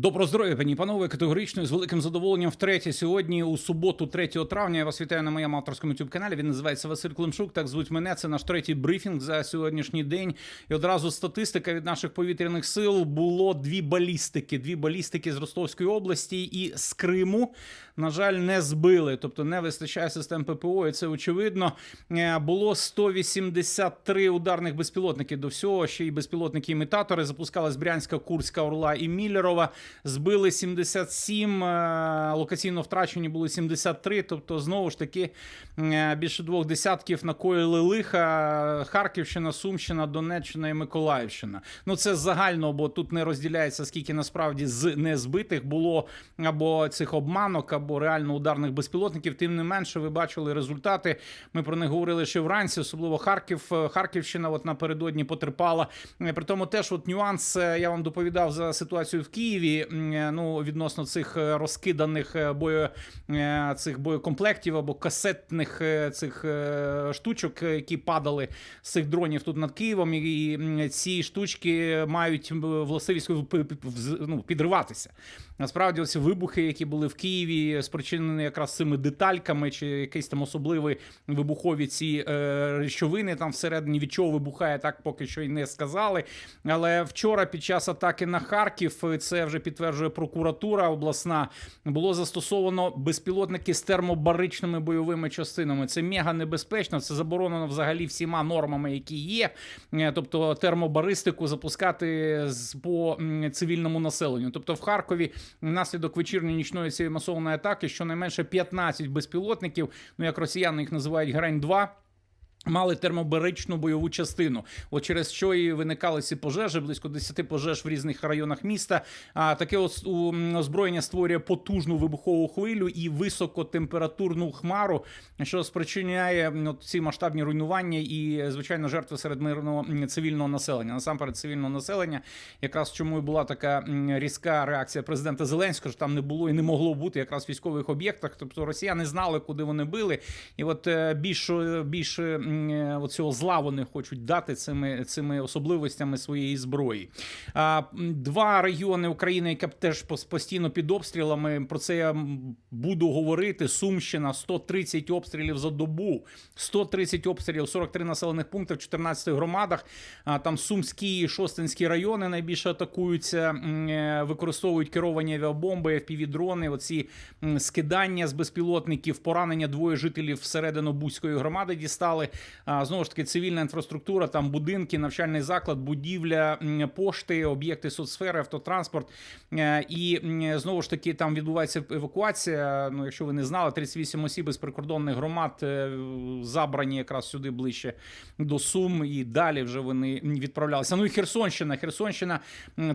Добро здоров'я, пані панове, категорично з великим задоволенням втретє сьогодні, у суботу, 3 травня. Я вас вітаю на моєму авторському youtube каналі. Він називається Василь Климшук. Так звуть мене. Це наш третій брифінг за сьогоднішній день. І одразу статистика від наших повітряних сил було дві балістики. Дві балістики з Ростовської області і з Криму. На жаль, не збили, тобто не вистачає систем ППО, і це очевидно. Е, Було 183 ударних безпілотники до всього. Ще й безпілотники-імітатори запускали з Брянська, Курська, Орла і Міллерова. Збили 77, е, локаційно втрачені були 73. Тобто, знову ж таки, е, більше двох десятків накоїли лиха. Харківщина, Сумщина, Донеччина і Миколаївщина. Ну це загально, бо тут не розділяється скільки насправді з незбитих було або цих обманок, або реально ударних безпілотників. Тим не менше, ви бачили результати. Ми про них говорили ще вранці, особливо Харків, е, Харківщина. От напередодні потерпала. Е, При тому теж от нюанс. е, Я вам доповідав за ситуацію в Києві. Е, Ну відносно цих е, розкиданих е, бою цих боєкомплектів або касетних цих штучок, які падали з цих дронів тут над Києвом. І ці штучки мають властивість вз- ну, підриватися. Насправді, оці вибухи, які були в Києві, спричинені якраз цими детальками, чи якісь там особливі вибухові ці е, речовини там всередині від чого вибухає, так поки що й не сказали. Але вчора, під час атаки на Харків, е, це вже підтверджує прокуратура обласна, було застосовано безпілотники з термобаричними бойовими частинами. Це мега небезпечно. Це заборонено взагалі всіма нормами, які є. Е, Тобто термобаристику запускати по цивільному населенню. Тобто в Харкові внаслідок вечірньої нічної цієї масованої атаки щонайменше 15 безпілотників, ну як росіяни їх називають грань 2 Мали термобаричну бойову частину, от через що і виникали ці пожежі, близько 10 пожеж в різних районах міста. А таке озброєння створює потужну вибухову хвилю і високотемпературну хмару, що спричиняє от ці масштабні руйнування і, звичайно, жертви серед мирного цивільного населення. Насамперед, цивільного населення, якраз чому і була така різка реакція президента Зеленського, що там не було і не могло бути якраз в військових об'єктах. Тобто росіяни знали, куди вони били, і от е, більше більше е, оцього зла вони хочуть дати цими цими особливостями своєї зброї. Два регіони України, які теж постійно під обстрілами. Про це я буду говорити. Сумщина 130 обстрілів за добу, 130 обстрілів, 43 населених пункти в 14 громадах. Там Сумські і Шостинські райони найбільше атакуються, е, використовують керовані авіабомби, FPV-дрони, оці скидання з безпілотників, поранення двоє жителів всередину Бузької громади дістали. Знову ж таки, цивільна інфраструктура, там будинки, навчальний заклад, будівля, пошти, об'єкти соцсфери, автотранспорт. Е, І знову ж таки там відбувається евакуація. Ну, якщо ви не знали, 38 осіб із прикордонних громад е, забрані якраз сюди ближче до Сум, і далі вже вони відправлялися. Ну і Херсонщина. Херсонщина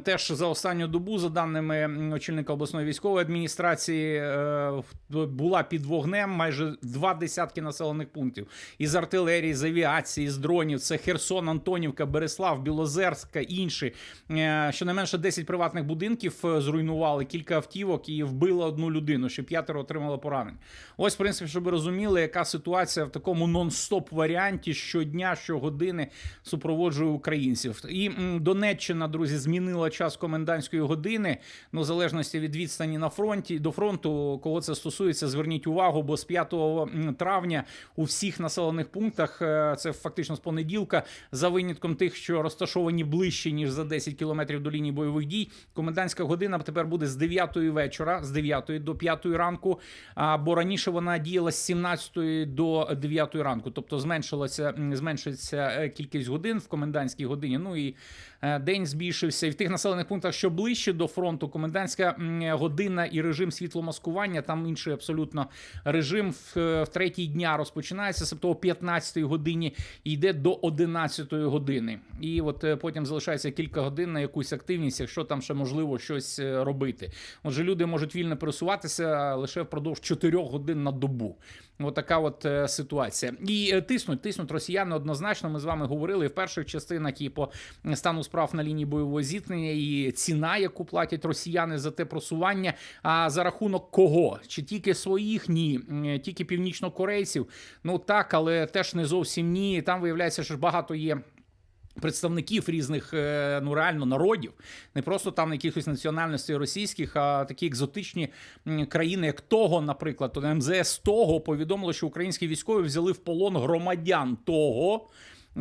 теж за останню добу, за даними очільника обласної військової адміністрації, е, була під вогнем майже два десятки населених пунктів із артилерії, з авіації, з дронів. Це Херсон, Антонівка, Береслав, Білозерська, інші. Е, Щонайменше 10 приватних будинків е, зруйнували, кілька автівок і вбили одну людину. Ще п'ятеро отримали поранень. Ось, в принципі, щоб ви розуміли, яка ситуація в такому нон-стоп варіанті щодня, щогодини супроводжує українців. І Донеччина, друзі, змінила час комендантської години. Ну, в залежності від відстані на фронті до фронту, кого це стосується, зверніть увагу, бо з 5 травня у всіх населених пунктах е, це фактично з понеділка, за винятком тих, що розташовані ближче ніж за 10 кілометрів до лінії бойових дій. Комендантська година тепер буде з 9 вечора, з 9 до 5 ранку. Або бо раніше вона діяла з 17 до 9 ранку, тобто зменшилася зменшиться е, кількість годин в комендантській годині. Ну і день збільшився. І в тих населених пунктах, що ближче до фронту, комендантська година і режим світломаскування. Там інший абсолютно режим в, е, в третій дня розпочинається, тобто о 15-й годині і йде до 11-ї години. І от е, потім залишається кілька годин на якусь активність, якщо там ще можливо щось е, робити. Отже, люди можуть вільно пересуватися лише впродовж 4 годин на добу. Отака от е, ситуація. І е, тиснуть, тиснуть росіяни однозначно. Ми з вами говорили в перших частинах і по стану справ на лінії бойового зіткнення, і ціна, яку платять росіяни за те просування. А за рахунок кого? Чи тільки своїх? Ні, тільки північнокорейців. Ну так, але теж не зовсім ні. Там виявляється, що ж багато є Представників різних е, ну реально народів, не просто там якихось національностей російських, а такі екзотичні країни, як того, наприклад, МЗС того повідомило, що українські військові взяли в полон громадян того.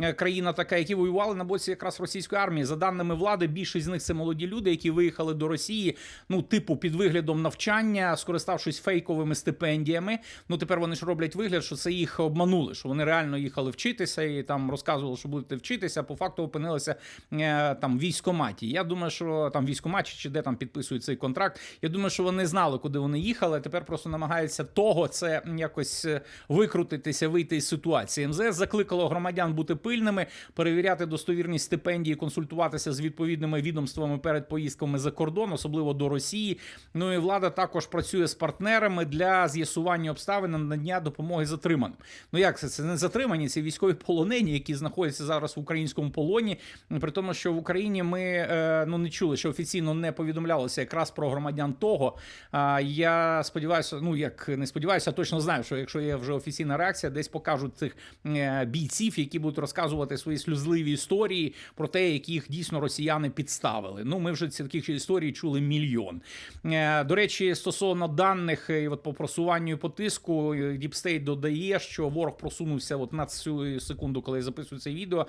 Е, Країна така, які воювали на боці якраз російської армії. За даними влади, більшість з них це молоді люди, які виїхали до Росії, ну, типу, під виглядом навчання, скориставшись фейковими стипендіями. Ну тепер вони ж роблять вигляд, що це їх обманули, що вони реально їхали вчитися і там розказували, що будете вчитися. а По факту опинилися е, там в військкоматі. Я думаю, що там в військкоматі чи де там підписують цей контракт. Я думаю, що вони знали, куди вони їхали. а Тепер просто намагаються того це якось е, викрутитися, вийти із ситуації. МЗС закликало громадян бути пильними, перевіряти достовірність стипендії, консультуватися з відповідними відомствами перед поїздками за кордон, особливо до Росії. Ну і влада також працює з партнерами для з'ясування обставин на надання допомоги затриманим. Ну як це? Це не затримані, це військові полонені, які знаходяться зараз в українському полоні. При тому, що в Україні ми е, ну не чули, що офіційно не повідомлялося якраз про громадян того. А я сподіваюся, ну як не сподіваюся, а точно знаю, що якщо є вже офіційна реакція, десь покажуть цих е, бійців, які будуть розказувати свої сльозливі історії про те, як їх дійсно росіяни підставили. Ну ми вже таких історій чули мільйон. Е, До речі, стосовно даних е, і от по просуванню і по тиску, е, Діпстейт додає, що ворог просунувся от на цю секунду, коли я записую це відео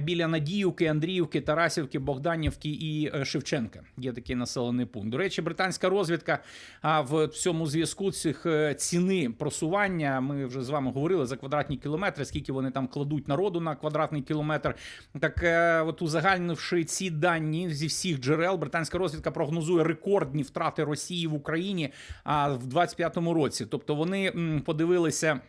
біля Надіївки, Андріївки, Тарасівки, Богданівки і Шевченка. Є такий населений пункт. До речі, британська розвідка в цьому зв'язку цих ціни просування. Ми вже з вами говорили за квадратні кілометри, скільки вони там кладуть народу на квадратний кілометр. Так, е, от узагальнивши ці дані зі всіх джерел, британська розвідка прогнозує рекордні втрати Росії в Україні в 25-му році. Тобто вони подивилися.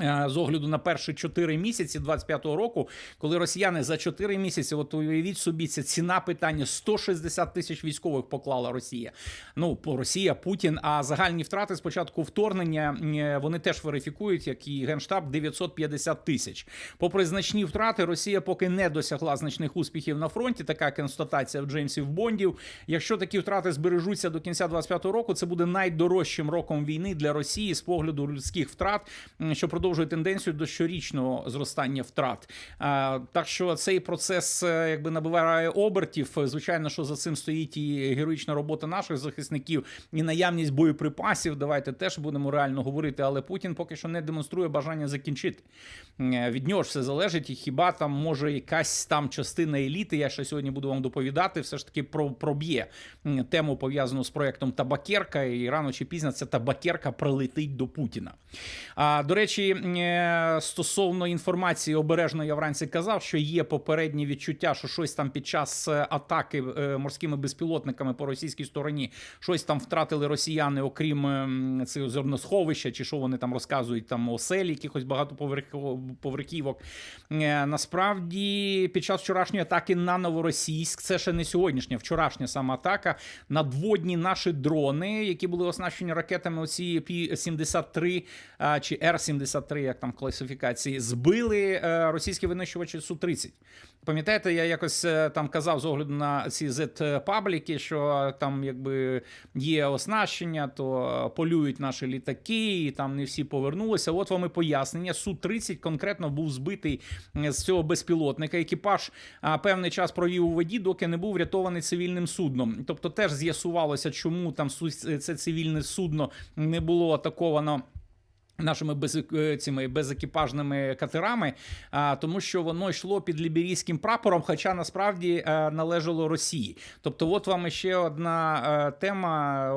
Е, З огляду на перші 4 місяці 25-го року, коли росіяни за 4 місяці, от уявіть собі, це ціна питання 160 тисяч військових поклала Росія. Ну, Росія, Путін. А загальні втрати з початку вторгнення е, вони теж верифікують, як і генштаб 950 тисяч. Попри значні втрати, Росія поки не досягла значних успіхів на фронті. Така констатація в Джеймсів Бондів. Якщо такі втрати збережуться до кінця 25-го року, це буде найдорожчим роком війни для Росії з погляду людських втрат, що продовжує тенденцію до щорічного зростання втрат. Так що цей процес е, якби набирає обертів. Звичайно, що за цим стоїть і героїчна робота наших захисників, і наявність боєприпасів. Давайте теж будемо реально говорити. Але Путін поки що не демонструє бажання закінчити. Е, Від нього ж все залежить, і хіба там може якась там частина еліти. Я ще сьогодні буду вам доповідати. Все ж таки про проб'є тему пов'язану з проектом Табакерка, і рано чи пізно ця табакерка прилетить до Путіна. А до речі, е, стосовно інформації, обережно я вранці казав, що є попередні відчуття, що щось там під час е, атаки е, морськими безпілотниками по російській стороні щось там втратили росіяни, окрім цього зерносховища, чи що вони там розказують, там оселі, якихось багатоповерхівок. Насправді, під час вчорашньої атаки на Новоросійськ, це ще не сьогоднішня, вчорашня сама атака. Надводні наші дрони, які були оснащені ракетами оці Пі-73 а, чи Р-73, як там класифікації, збили е, російські винищувачі Су-30. Пам'ятаєте, я якось е, там казав з огляду на ці Z-пабліки, що там якби є оснащення, то полюють наші літаки, і там не всі повернулися. От вам і пояснення. Су-30 конкретно був збитий з цього безпілотника. Екіпаж певний час провів у воді, доки не був врятований цивільним судном. Тобто теж з'ясувалося, чому там су- це цивільне судно не було атаковано. Нашими без, е, цими безекіпажними катерами, а, тому що воно йшло під ліберійським прапором, хоча насправді е, належало Росії. Тобто, от вам ще одна е, тема,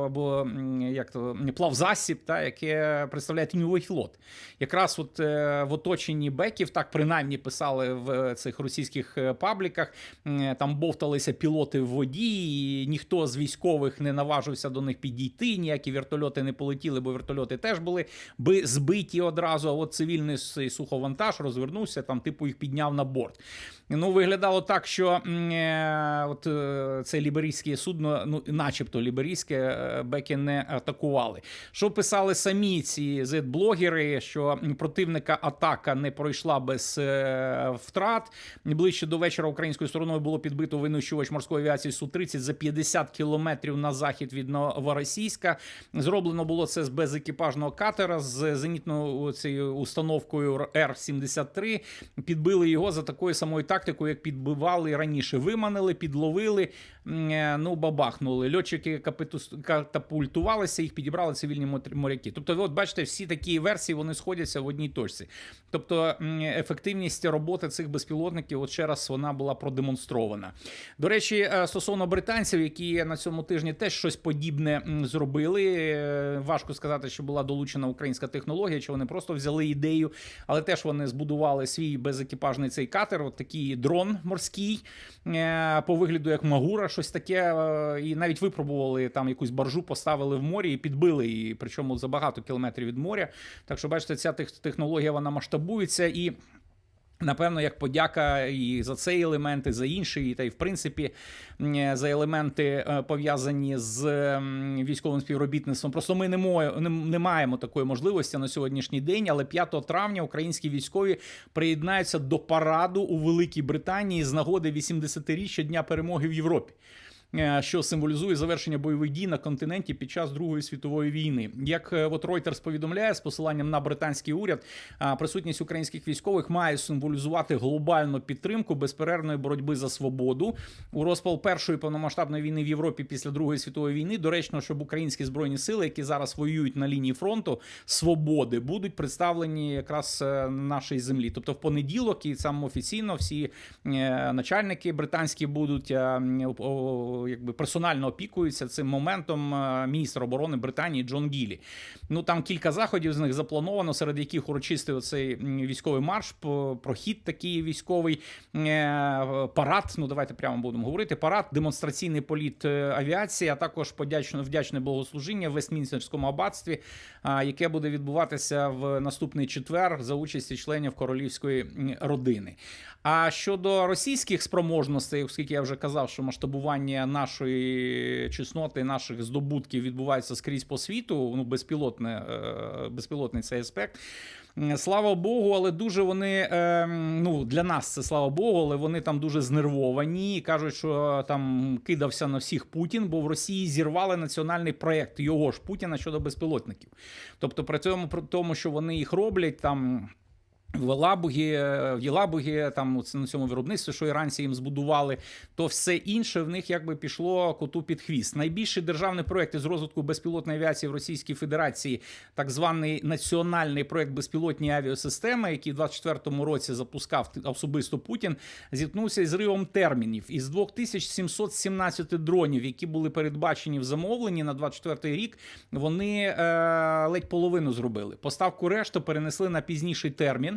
або як то плавзасіб, та яке представляє тіньовий флот. Якраз от е, в оточенні беків, так принаймні писали в цих російських пабліках. Там бовталися пілоти в воді, і ніхто з військових не наважився до них підійти. Ніякі вертольоти не полетіли, бо вертольоти теж були би збиті одразу. А от цивільний суховантаж розвернувся, там типу їх підняв на борт. Ну, виглядало так, що е, от е, це ліберійське судно, ну, начебто ліберійське, е, беки не атакували. Що писали самі ці Z-блогери, що противника атака не пройшла без втрат. Ближче до вечора українською стороною було підбито винищувач морської авіації Су-30 за 50 кілометрів на захід від Новоросійська. Зроблено було це з безекіпажного катера з зенітною цією установкою Р-73, підбили його за такою самою тактикою, як підбивали раніше. Виманили, підловили, е, ну бабахнули. Льотчики капитус- катапультувалися, їх підібрали цивільні моряки. Тобто, ви от бачите, всі такі версії вони сходяться в одній точці. Тобто, ефективність роботи цих безпілотників, от ще раз вона була продемонстрована. До речі, е, стосовно британців, які на цьому тижні теж щось подібне зробили. е, Важко сказати, що була долучена українська технологія, чи вони просто взяли ідею, але теж вони збудували свій безекіпажний цей катер, от такий дрон морський е, по вигляду як Магура, щось таке. е, І навіть випробували там якусь баржу, поставили в морі і підбили її, причому за багато кілометрів від моря. Так що, бачите, ця тех- технологія вона масштабується і. Напевно, як подяка і за цей елемент, і за інший, та й в принципі за елементи е, пов'язані з військовим співробітництвом. Просто ми не, мо, не маємо такої можливості на сьогоднішній день. Але 5 травня українські військові приєднаються до параду у Великій Британії з нагоди 80-річчя Дня перемоги в Європі. Е, Що символізує завершення бойових дій на континенті під час Другої світової війни, як е, от Reuters повідомляє з посиланням на британський уряд, присутність українських військових має символізувати глобальну підтримку безперервної боротьби за свободу у розпал першої повномасштабної війни в Європі після Другої світової війни. Доречно, щоб українські збройні сили, які зараз воюють на лінії фронту свободи, будуть представлені якраз е, на нашій землі. Тобто, в понеділок і сам офіційно всі е, начальники британські будуть е, якби персонально опікуються цим моментом. е, Міністр оборони Британії Джон Гілі. Ну там кілька заходів з них заплановано, серед яких урочистий оцей військовий марш, прохід такий військовий е, парад. Ну давайте прямо будемо говорити. Парад, демонстраційний політ е, авіації, а також подячне вдячне богослужіння в Вестмінстерському аббатстві, яке буде відбуватися в наступний четвер за участі членів королівської родини. А щодо російських спроможностей, оскільки я вже казав, що масштабування нашої чесноти, наших здобутків відбувається скрізь по світу, ну безпілотне, е, безпілотний цей аспект. Слава Богу, але дуже вони е, ну для нас це слава Богу, але вони там дуже знервовані і кажуть, що там кидався на всіх Путін, бо в Росії зірвали національний проект його ж Путіна щодо безпілотників. Тобто, при цьому при тому, що вони їх роблять там. В Елабугі, в Єлабугі, там на цьому виробництві, що іранці їм збудували, то все інше в них якби пішло коту під хвіст. Найбільший державний проект із розвитку безпілотної авіації в Російській Федерації, так званий національний проект безпілотні авіасистеми, який в 24-му році запускав особисто Путін, зіткнувся із ривом термінів. Із 2717 дронів, які були передбачені в замовленні на 24-й рік, вони е, ледь половину зробили. Поставку решту перенесли на пізніший термін.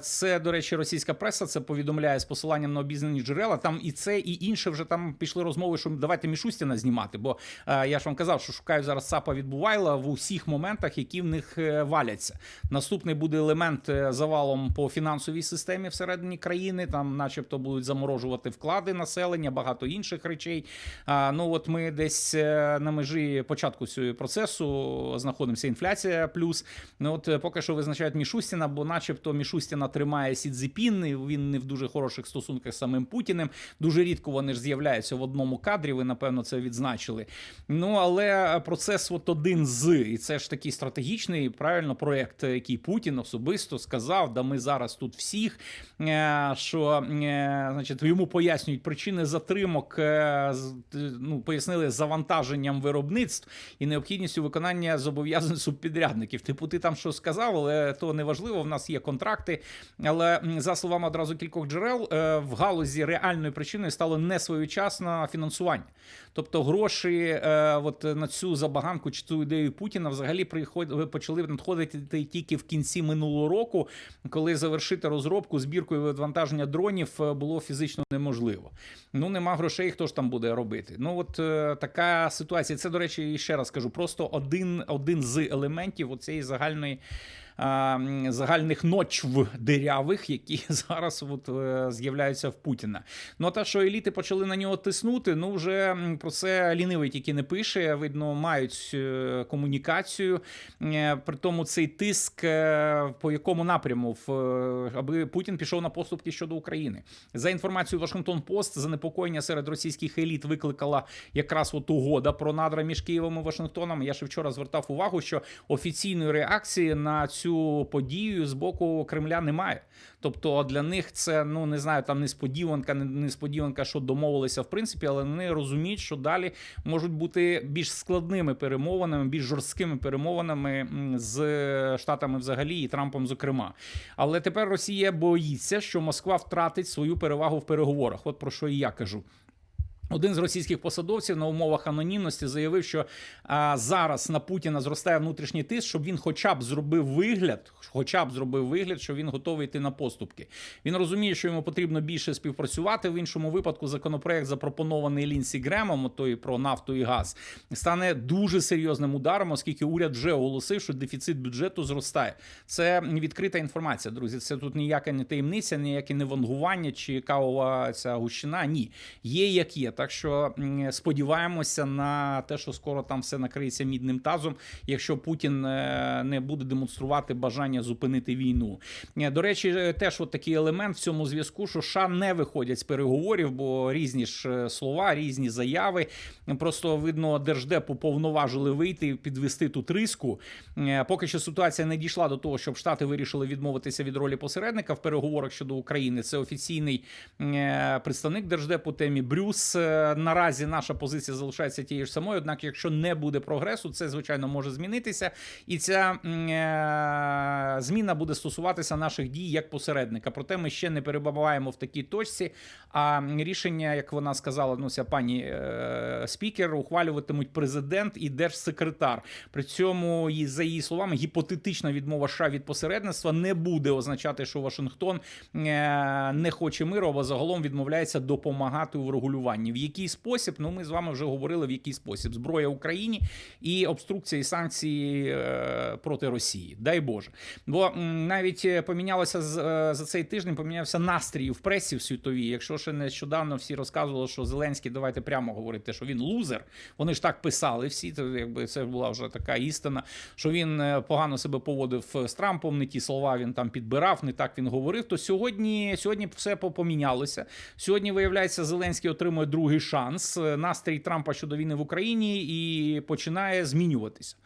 Це, до речі, російська преса це повідомляє з посиланням на обізнані джерела. Там і це, і інше вже там пішли розмови, що давайте Мішустіна знімати. Бо е, я ж вам казав, що шукають зараз САПа від Бувайла в усіх моментах, які в них е, валяться. Наступний буде елемент е, завалом по фінансовій системі всередині країни. Там, начебто, будуть заморожувати вклади населення, багато інших речей. Ну от ми десь е, на межі початку цього процесу знаходимося. Інфляція плюс. Ну от е, поки що визначають Мішустіна, бо, начебто, Мішустіна тримає Сідзіпін, він не в дуже хороших стосунках з самим Путіним. Дуже рідко вони ж з'являються в одному кадрі. Ви напевно це відзначили. Ну але процес, от один з, і це ж такий стратегічний правильно проект, який Путін особисто сказав, да ми зараз тут всіх. е, Що е, значить йому пояснюють причини затримок, е, ну пояснили завантаженням виробництв і необхідністю виконання зобов'язань субпідрядників. Типу, ти там що сказав, але то не важливо. В нас є контракти. Але за словами одразу кількох джерел, е, в галузі реальною причиною стало несвоєчасне фінансування. Тобто гроші е, от на цю забаганку чи цю ідею Путіна взагалі приход... почали надходити тільки в кінці минулого року, коли завершити розробку збірку і вивантаження дронів е, було фізично неможливо. Ну нема грошей, хто ж там буде робити. Ну от е, така ситуація. Це, до речі, ще раз кажу, просто один, один з елементів цієї загальної загальних ночв дирявих, які зараз от, е, з'являються в Путіна. Ну а те, що еліти почали на нього тиснути, ну вже про це лінивий тільки не пише. Видно, мають е, комунікацію. Е, При тому цей тиск по якому напряму, в, аби Путін пішов на поступки щодо України. За інформацією Вашингтон Пост, занепокоєння серед російських еліт викликала якраз от угода про надра між Києвом і Вашингтоном. Я ще вчора звертав увагу, що офіційної реакції на цю подію з боку Кремля немає. Тобто для них це ну не знаю, там несподіванка, несподіванка, що домовилися в принципі, але вони розуміють, що далі можуть бути більш складними перемовинами, більш жорсткими перемовинами з штатами взагалі і Трампом, зокрема. Але тепер Росія боїться, що Москва втратить свою перевагу в переговорах. От про що і я кажу. Один з російських посадовців на умовах анонімності заявив, що а, зараз на Путіна зростає внутрішній тиск, щоб він хоча б зробив вигляд, хоча б зробив вигляд, що він готовий йти на поступки. Він розуміє, що йому потрібно більше співпрацювати. В іншому випадку законопроект, запропонований Лінсі Гремом, той про нафту і газ, стане дуже серйозним ударом, оскільки уряд вже оголосив, що дефіцит бюджету зростає. Це відкрита інформація, друзі. Це тут ніяка не таємниця, ніяке не вангування чи кавова ця гущина. Ні, є як є. Так що сподіваємося на те, що скоро там все накриється мідним тазом, якщо Путін е, не буде демонструвати бажання зупинити війну. Е, До речі, е, теж от такий елемент в цьому зв'язку, що США не виходять з переговорів, бо різні ж слова, різні заяви. Просто видно, держдепу повноважили вийти і підвести тут риску. Поки що ситуація не дійшла до того, щоб штати вирішили відмовитися від ролі посередника в переговорах щодо України. Це офіційний представник держдепу темі Брюс. Е, Наразі наша позиція залишається тією ж самою. Однак, якщо не буде прогресу, це звичайно може змінитися, і ця е, зміна буде стосуватися наших дій як посередника. Проте ми ще не перебуваємо в такій точці. А рішення, як вона сказала, ну ця пані е, спікер, ухвалюватимуть президент і держсекретар. При цьому, за її словами, гіпотетична відмова США від посередництва не буде означати, що Вашингтон не хоче миру, або загалом відмовляється допомагати у врегулюванні. В який спосіб? Ну ми з вами вже говорили в який спосіб зброя Україні і обструкція і санкції е, проти Росії. Дай Боже. Бо навіть е, помінялося з- е, за цей тиждень, помінявся настрій в пресі в світовій. Якщо ще нещодавно всі розказували, що Зеленський, давайте прямо говорити, що він лузер. Вони ж так писали всі. То якби це була вже така істина, що він погано себе поводив з Трампом, не ті слова він там підбирав, не так він говорив. То сьогодні, сьогодні все по- помінялося. Сьогодні виявляється, Зеленський отримує другий шанс. Настрій Трампа щодо війни в Україні і починає змінюватися.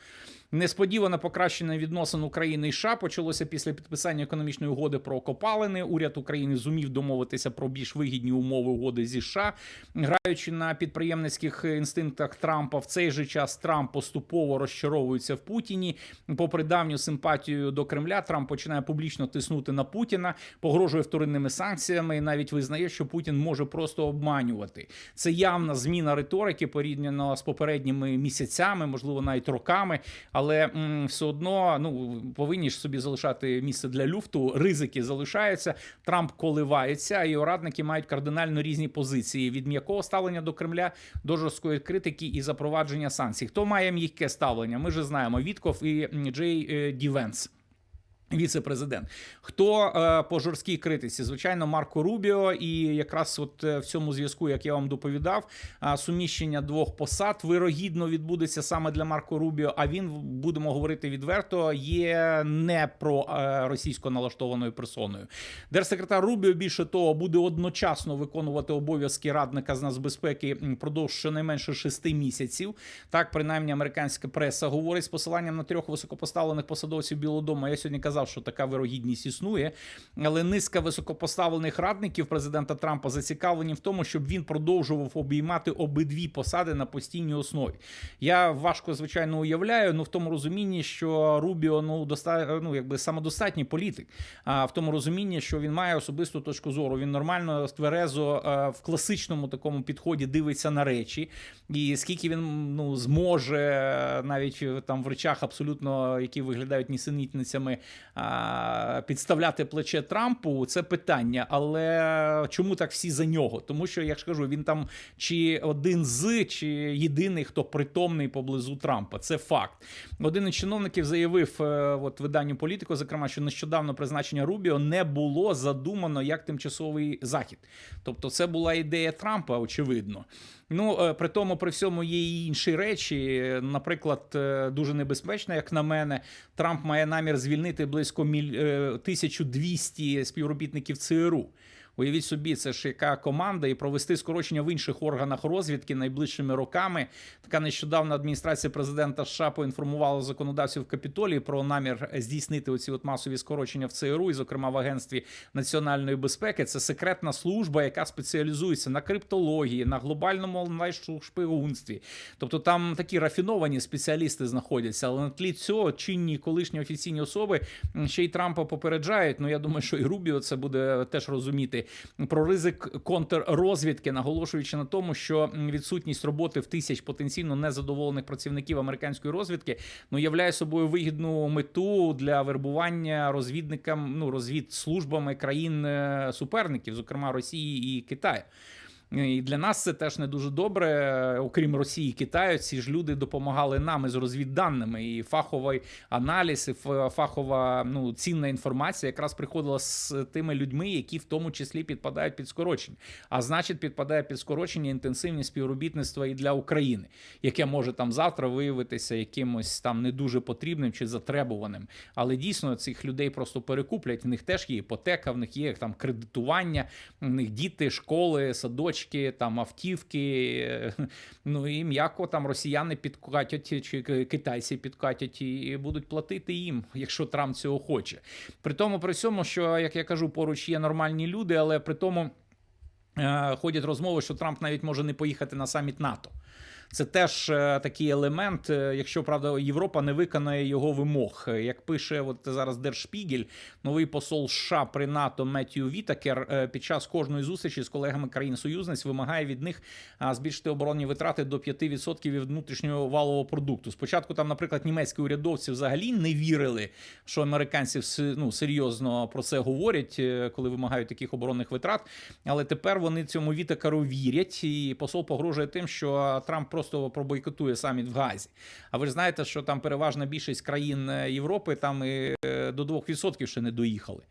Несподіване покращення відносин України і США почалося після підписання економічної угоди про копалини. Уряд України зумів домовитися про більш вигідні умови угоди зі США, граючи на підприємницьких інстинктах Трампа. В цей же час Трамп поступово розчаровується в Путіні. Попри давню симпатію до Кремля, Трамп починає публічно тиснути на Путіна, погрожує вторинними санкціями і навіть визнає, що Путін може просто обманювати. Це явна зміна риторики порівняно з попередніми місяцями, можливо, навіть роками. Але м, все одно ну повинні ж собі залишати місце для люфту. Ризики залишаються. Трамп коливається, і його мають кардинально різні позиції від м'якого ставлення до Кремля до жорсткої критики і запровадження санкцій. Хто має м'яке ставлення? Ми ж знаємо Вітков і Джей е, Дівенс. Віце-президент, хто е, по жорсткій критиці? Звичайно, Марко Рубіо, і якраз от е, в цьому зв'язку, як я вам доповідав, суміщення двох посад вирогідно відбудеться саме для Марко Рубіо. А він будемо говорити відверто, є не про е, російсько налаштованою персоною. Держсекретар Рубіо більше того буде одночасно виконувати обов'язки радника з нацбезпеки м, впродовж щонайменше шести місяців. Так, принаймні, американська преса говорить з посиланням на трьох високопоставлених посадовців Білого Дому. Я сьогодні казав, що така вирогідність існує, але низка високопоставлених радників президента Трампа зацікавлені в тому, щоб він продовжував обіймати обидві посади на постійній основі. Я важко звичайно уявляю, ну в тому розумінні, що Рубіо ну доста... ну, якби самодостатній політик, а в тому розумінні, що він має особисту точку зору. Він нормально тверезо е, в класичному такому підході дивиться на речі, і скільки він ну зможе е, навіть е, там в речах абсолютно, які виглядають нісенітницями, підставляти плече Трампу, це питання. Але чому так всі за нього? Тому що я ж кажу, він там чи один з, чи єдиний, хто притомний поблизу Трампа. Це факт. Один із чиновників заявив е, от виданню політику, зокрема, що нещодавно призначення Рубіо не було задумано як тимчасовий захід. Тобто, це була ідея Трампа, очевидно. Ну, е, при тому, при всьому є і інші речі. Наприклад, е, дуже небезпечно, як на мене, Трамп має намір звільнити близько міль... е, 1200 співробітників ЦРУ. Уявіть собі, це ж яка команда, і провести скорочення в інших органах розвідки найближчими роками. Така нещодавна адміністрація президента США поінформувала законодавців Капітолії про намір здійснити оці от масові скорочення в ЦРУ, і, зокрема в Агентстві національної безпеки. Це секретна служба, яка спеціалізується на криптології, на глобальному онлайн-шпигунстві. Тобто там такі рафіновані спеціалісти знаходяться. Але на тлі цього чинні колишні офіційні особи ще й Трампа попереджають. Ну я думаю, що і Рубіо це буде теж розуміти про ризик контррозвідки, наголошуючи на тому, що відсутність роботи в тисяч потенційно незадоволених працівників американської розвідки ну являє собою вигідну мету для вербування розвідникам, ну розвідслужбами країн е, суперників, зокрема Росії і Китаю. І для нас це теж не дуже добре. Окрім Росії, і Китаю, ці ж люди допомагали нам із розвідданими. І фаховий аналіз, і фахова ну, цінна інформація якраз приходила з тими людьми, які в тому числі підпадають під скорочення. А значить, підпадає під скорочення інтенсивні співробітництва і для України, яке може там завтра виявитися якимось там не дуже потрібним чи затребуваним. Але дійсно цих людей просто перекуплять. В них теж є іпотека, в них є там кредитування, в них діти, школи, садочки сорочки, там автівки. Ну і м'яко там росіяни підкатять чи китайці підкатять і будуть платити їм, якщо Трамп цього хоче. При тому, при цьому, що як я кажу, поруч є нормальні люди, але при тому е, ходять розмови, що Трамп навіть може не поїхати на саміт НАТО. Це теж е, такий елемент, е, якщо правда Європа не виконає його вимог. Як пише от зараз Держпігель, новий посол США при НАТО Меттію Вітакер е, під час кожної зустрічі з колегами країн-союзниць вимагає від них збільшити оборонні витрати до 5% від внутрішнього валового продукту. Спочатку там, наприклад, німецькі урядовці взагалі не вірили, що американці ну, серйозно про це говорять, коли вимагають таких оборонних витрат. Але тепер вони цьому Вітакеру вірять, і посол погрожує тим, що Трамп просто пробойкотує саміт в Газі. А ви ж знаєте, що там переважна більшість країн е, Європи там і е, до 2% ще не доїхали.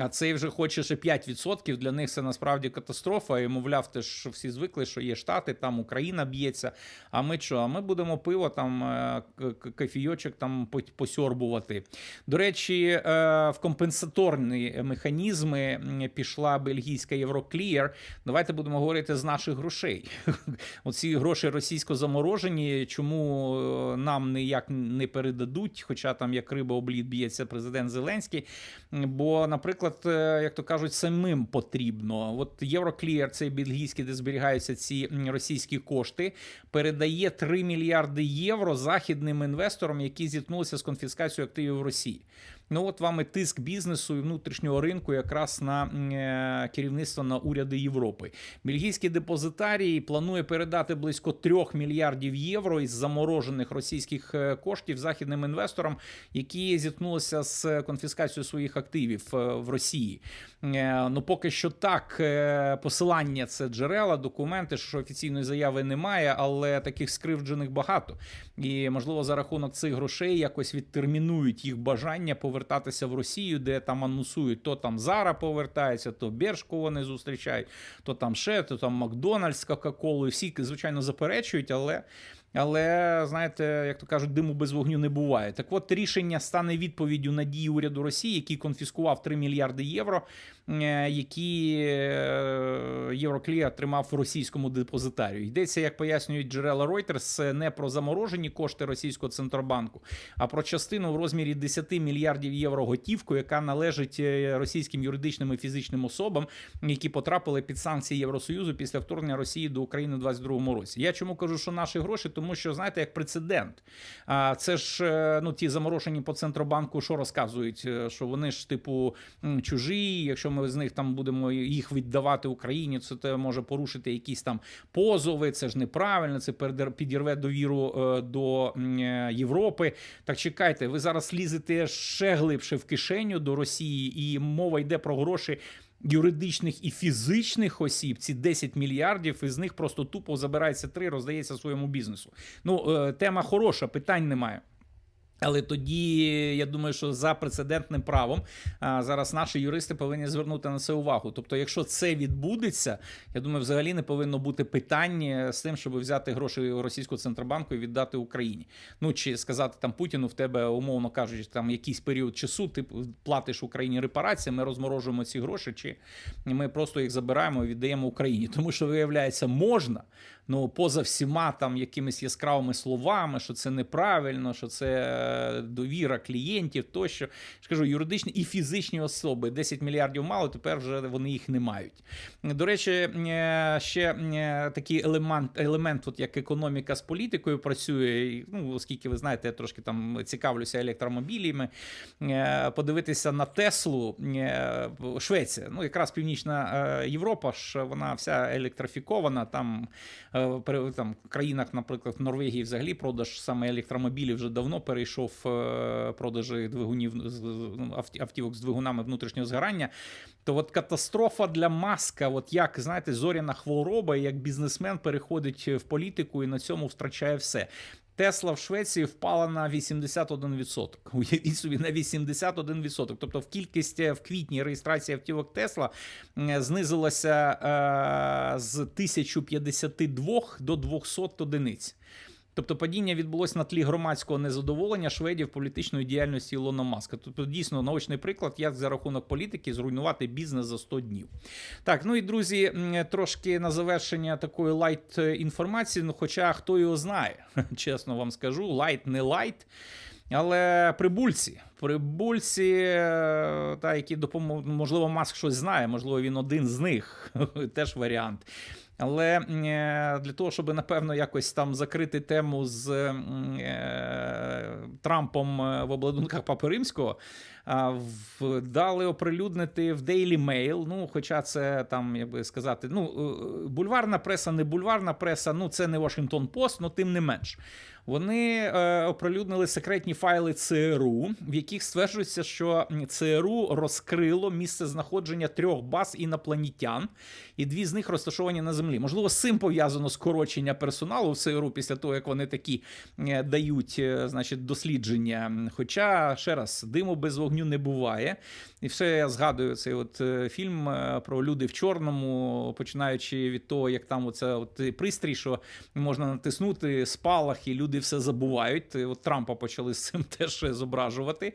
А цей вже хоче ще 5%. Для них це насправді катастрофа. І мовляв, те, що всі звикли, що є штати, там Україна б'ється. А ми що? А ми будемо пиво там е, кофійочок там посьорбувати. До речі, е, в компенсаторні механізми пішла бельгійська Євроклієр. Давайте будемо говорити з наших грошей. Оці гроші російсько заморожені. Чому е, нам ніяк не передадуть? Хоча там як риба облід б'ється президент Зеленський. Бо, наприклад наприклад, е, як то кажуть, самим потрібно. От Євроклієр, цей бельгійський, де зберігаються ці російські кошти, передає 3 мільярди євро західним інвесторам, які зіткнулися з конфіскацією активів Росії. Ну от вам і тиск бізнесу і внутрішнього ринку якраз на е, керівництво на уряди Європи. Бельгійський депозитарій планує передати близько 3 мільярдів євро із заморожених російських е, коштів західним інвесторам, які зіткнулися з конфіскацією своїх активів е, в Росії. Ну поки що так, посилання це джерела, документи, що офіційної заяви немає, але таких скривджених багато. І можливо за рахунок цих грошей якось відтермінують їх бажання повертатися в Росію, де там анонсують, то там Зара повертається, то Бершку вони зустрічають, то там ще, то там Макдональдс Кока-Колу. І Всі, звичайно, заперечують, але. Але знаєте, як то кажуть, диму без вогню не буває. Так от рішення стане відповіддю на дії уряду Росії, який конфіскував 3 мільярди євро, е, які е, Євроклія тримав в російському депозитарію. Йдеться, як пояснюють джерела Reuters, не про заморожені кошти російського центробанку, а про частину в розмірі 10 мільярдів євро готівку, яка належить е, російським юридичним і фізичним особам, які потрапили під санкції Євросоюзу після вторгнення Росії до України у 2022 році. Я чому кажу, що наші гроші? Тому що знаєте, як прецедент. А це ж е, ну ті заморошені по центробанку, що розказують, Е, що вони ж типу чужі. Якщо ми з них там будемо їх віддавати Україні, це те може порушити якісь там позови. Це ж неправильно. Це підірве довіру е, до Європи. Так чекайте, ви зараз лізете ще глибше в кишеню до Росії, і мова йде про гроші. Юридичних і фізичних осіб ці 10 мільярдів, із них просто тупо забирається три, роздається своєму бізнесу. Ну, е, тема хороша, питань немає. Але тоді я думаю, що за прецедентним правом а, зараз наші юристи повинні звернути на це увагу. Тобто, якщо це відбудеться, я думаю, взагалі не повинно бути питання з тим, щоб взяти гроші російського центробанку і віддати Україні. Ну чи сказати там Путіну, в тебе умовно кажучи, там якийсь період часу ти платиш Україні репарації, ми розморожуємо ці гроші, чи ми просто їх забираємо і віддаємо Україні. Тому що виявляється, можна. Ну, поза всіма там якимись яскравими словами, що це неправильно, що це е, довіра клієнтів, тощо. Я ж кажу, юридичні і фізичні особи 10 мільярдів мало, тепер вже вони їх не мають. До речі, е, ще е, такий елемент, елемент от як економіка з політикою працює. Ну, оскільки ви знаєте, я трошки там цікавлюся електромобілями. Подивитися на Теслу, Швеція, ну якраз Північна Європа ж вона вся електрифікована. Там там країнах, наприклад, Норвегії, взагалі продаж саме електромобілів вже давно перейшов е, продажі двигунів ну, автівок з двигунами внутрішнього згорання. То от катастрофа для маска, от як знаєте, зоряна хвороба, як бізнесмен переходить в політику і на цьому втрачає все. Тесла в Швеції впала на 81%. Уявіть собі на 81%. Тобто в кількість в квітні реєстрації автівок Тесла знизилася е, з 1052 до 200 одиниць. Тобто падіння відбулося на тлі громадського незадоволення шведів політичної діяльності Ілона Маска. Тобто, дійсно наочний приклад, як за рахунок політики зруйнувати бізнес за 100 днів. Так, ну і друзі, трошки на завершення такої лайт е, інформації. Ну, хоча хто його знає, чесно вам скажу, лайт не лайт. Але прибульці, прибульці, е, та, які допоможуть, можливо, Маск щось знає, можливо, він один з них, теж варіант. Але е, для того, щоб напевно якось там закрити тему з е, Трампом е, в обладунках Папи Римського, дали оприлюднити в Daily Mail. Ну, хоча це там, як би сказати, ну е, бульварна преса, не бульварна преса, ну це не Washington Post, але тим не менш. Вони е, оприлюднили секретні файли ЦРУ, в яких стверджується, що ЦРУ розкрило місце знаходження трьох баз інопланетян, і дві з них розташовані на землі. Можливо, з цим пов'язано скорочення персоналу в ЦРУ після того, як вони такі е, дають значить, дослідження. Хоча, ще раз, диму без вогню не буває. І все я згадую цей от е, фільм е, про люди в чорному, починаючи від того, як там оце от пристрій, що можна натиснути спалах, і люди все забувають. От Трампа почали з цим теж зображувати.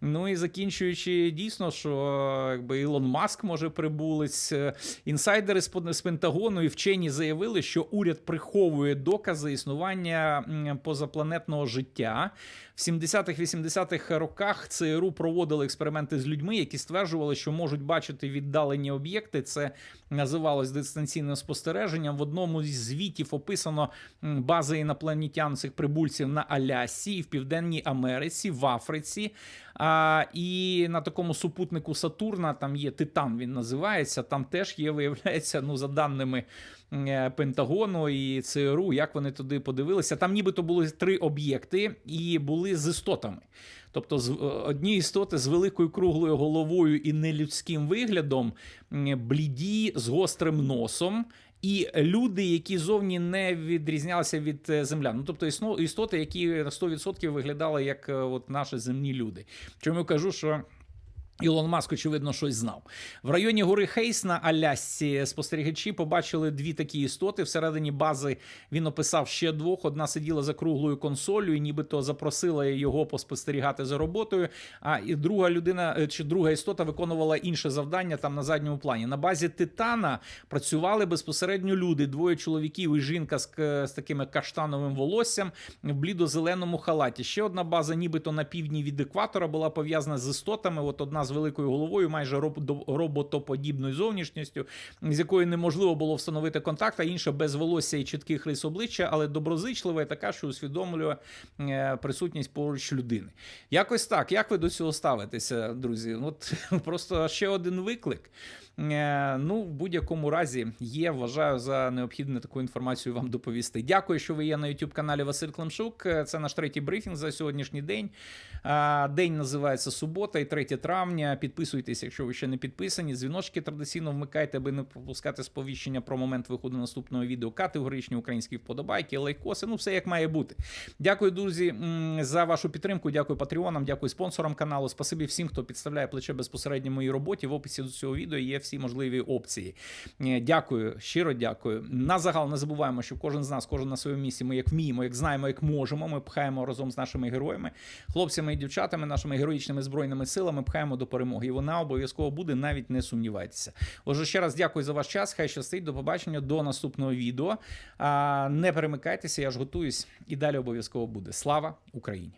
Ну і закінчуючи дійсно, що якби Ілон Маск може прибулець. Е, Інсайдери з Пентагону і вчені заявили, що уряд приховує докази існування позапланетного життя. В 70-х-80-х роках ЦРУ проводили експерименти з людьми, які стверджували, що можуть бачити віддалені об'єкти. Це називалось дистанційним спостереженням. В одному з звітів описано бази інопланетян цих прибульців на Алясі, і в Південній Америці, в Африці. А, і на такому супутнику Сатурна там є Титан, він називається. Там теж є, виявляється, ну за даними Пентагону і ЦРУ, як вони туди подивилися. Там нібито були три об'єкти і були з істотами. Тобто, з- е, одні істоти з великою круглою головою і нелюдським виглядом, бліді з гострим носом. І люди, які зовні не відрізнялися від е, землян. Ну, тобто істоти, які на 100% виглядали як е, от наші земні люди. Чому я кажу, що. Ілон Маск, очевидно, щось знав. В районі гори Хейс на Алясці спостерігачі побачили дві такі істоти. Всередині бази він описав ще двох. Одна сиділа за круглою консолью, і нібито запросила його поспостерігати за роботою. А і друга людина е, чи друга істота виконувала інше завдання там на задньому плані. На базі Титана працювали безпосередньо люди: двоє чоловіків і жінка з, з такими каштановим волоссям в блідо-зеленому халаті. Ще одна база, нібито на півдні від екватора, була пов'язана з істотами. От одна з з великою головою, майже роб- роботоподібною зовнішністю, з якою неможливо було встановити контакт, а інша без волосся і чітких рис обличчя, але доброзичлива і така, що усвідомлює е, присутність поруч людини. Якось так. Як ви до цього ставитеся, друзі? От просто ще один виклик. Е, Ну, в будь-якому разі є, вважаю за необхідне таку інформацію вам доповісти. Дякую, що ви є на youtube каналі Василь Климшук. Е, Це наш третій брифінг за сьогоднішній день. День називається субота і 3 травня. Підписуйтесь, якщо ви ще не підписані. Дзвіночки традиційно вмикайте, аби не пропускати сповіщення про момент виходу наступного відео. Категоричні українські вподобайки, лайкоси. Ну, все як має бути. Дякую, друзі, за вашу підтримку. Дякую патреонам, дякую спонсорам каналу. Спасибі всім, хто підставляє плече безпосередньо моїй роботі. В описі до цього відео є всі можливі опції. Е, Дякую, щиро дякую. На загал не забуваємо, що кожен з нас, кожен на своєму місці. Ми як вміємо, як знаємо, як можемо. Ми пхаємо разом з нашими героями, хлопцями і дівчатами, нашими героїчними збройними силами. Пхаємо до перемоги. І вона обов'язково буде, навіть не сумнівайтеся. Отже, ще раз дякую за ваш час. Хай щастить. До побачення до наступного відео. Не перемикайтеся, я ж готуюсь і далі обов'язково буде. Слава Україні!